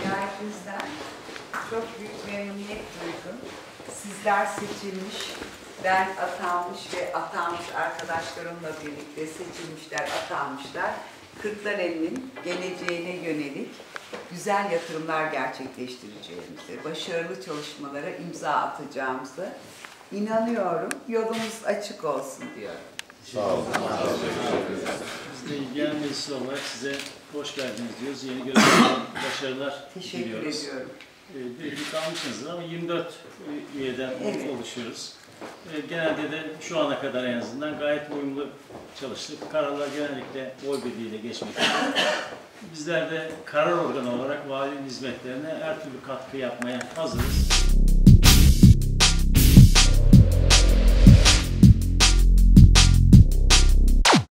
Ziyaretinizden çok büyük memnuniyet duydum. Sizler seçilmiş, ben atanmış ve atanmış arkadaşlarımla birlikte seçilmişler, atanmışlar. Kırklareli'nin geleceğine yönelik güzel yatırımlar gerçekleştireceğimize, başarılı çalışmalara imza atacağımıza inanıyorum. Yolumuz açık olsun diyorum. Biz de ilgilen meclisi olarak size hoş geldiniz diyoruz. Yeni görevlerden başarılar Teşekkür diliyoruz. ediyorum. Ee, Bir iki kalmışsınızdır ama 24 üyeden Evet. oluşuyoruz. Ee, Genelde de şu ana kadar en azından gayet uyumlu çalıştık. Kararlar genellikle oy birliğiyle geçmekte. Bizler de karar organı olarak valinin hizmetlerine her türlü katkı yapmaya hazırız.